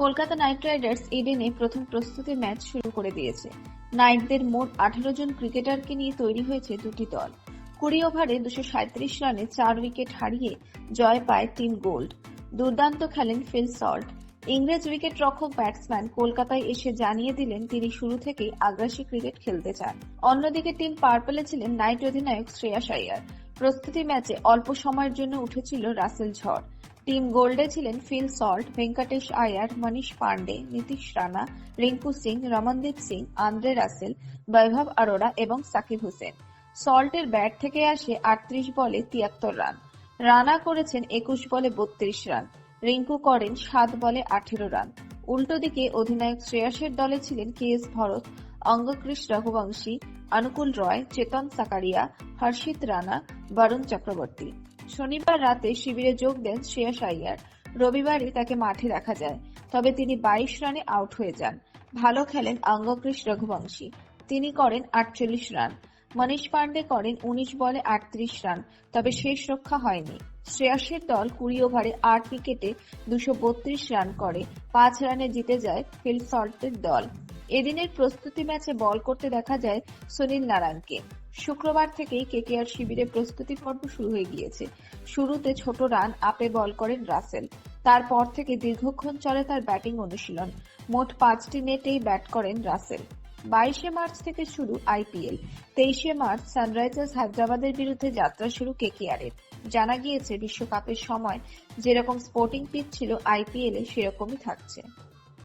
Kolkata night Riders ইডেনে প্রথম প্রস্তুতি ম্যাচ শুরু করে দিয়েছে। নাইটদের মোট আঠারো জন ক্রিকেটারকে নিয়ে তৈরি হয়েছে দুটি দল। কুড়ি ওভারে দুশো সাঁত্রিশ রানে চার উইকেট হারিয়ে জয় পায় টিম গোল্ড। দুর্দান্ত খেলেন ফিল সল্ট। ইংরেজ উইকেট রক্ষক ব্যাটসম্যান কলকাতায় এসে জানিয়ে দিলেন, তিনি শুরু থেকেই আগ্রাসী ক্রিকেট খেলতে চান। অন্যদিকে টিম পার্পলে ছিলেন নাইট অধিনায়ক শ্রেয়াস আইয়ার প্রস্তুতি ম্যাচে অল্প সময়ের জন্য উঠেছিল রাসেল ঝড়। টিম গোল্ডে ছিলেন Phil Salt, Venkatesh Iyer, Manish Pandey Nitish Rana, Rinku Singh, Ramandeep Singh, Andre Russell, Vaibhav Arora এবং সাকিব হোসেন। সল্টের ব্যাট থেকে আসে আটত্রিশ বলে তিয়াত্তর রান। রানা করেছেন একুশ বলে বত্রিশ রান। রিঙ্কু করেন সাত বলে আঠেরো রান। উল্টো দিকে অধিনায়ক শ্রেয়াসের দলে ছিলেন কে এস ভরত অঙ্গকৃষ রঘুবংশী, অনুকূল রয়, চেতন সাকারিয়া, হর্ষিত রানা, বরুণ চক্রবর্তী। শনিবার রাতে শিবিরে যোগ দেন শ্রেয়াস আইয়ার রবিবারই তাকে মাঠে দেখা যায়। তবে তিনি বাইশ রানে আউট হয়ে যান। ভালো খেলেন অঙ্গকৃষ রঘুবংশী। তিনি করেন আটচল্লিশ রান। মনীষ পান্ডে করেন উনিশ বলে আটত্রিশ রান, তবে শেষ রক্ষা হয়নি। শ্রেয়াসের দল কুড়ি ওভারে আট উইকেটে দুশো বত্রিশ রান করে, পাঁচ রানে জিতে যায় ফিল সল্টের দল। এদিনের প্রস্তুতি ম্যাচে বল করতে দেখা যায় সুনীল নারায়ণকে। শুক্রবার থেকেই কেকেআর শিবিরে প্রস্তুতি পর্ব শুরু হয়ে গিয়েছে। শুরুতে ছোট রান আপে বল করেন রাসেল। তারপর থেকে দীর্ঘক্ষণ চলে তার ব্যাটিং অনুশীলন। মোট পাঁচটি নেটেই ব্যাট করেন রাসেল। বাইশে মার্চ থেকে শুরু আইপিএল। তেইশে মার্চ সানরাইজার্স হায়দ্রাবাদের বিরুদ্ধে যাত্রা শুরু কেকেআরের। জানা গিয়েছে, বিশ্বকাপের সময় যেরকম স্পোর্টিং পিচ ছিল, আইপিএলে সেরকমই থাকছে।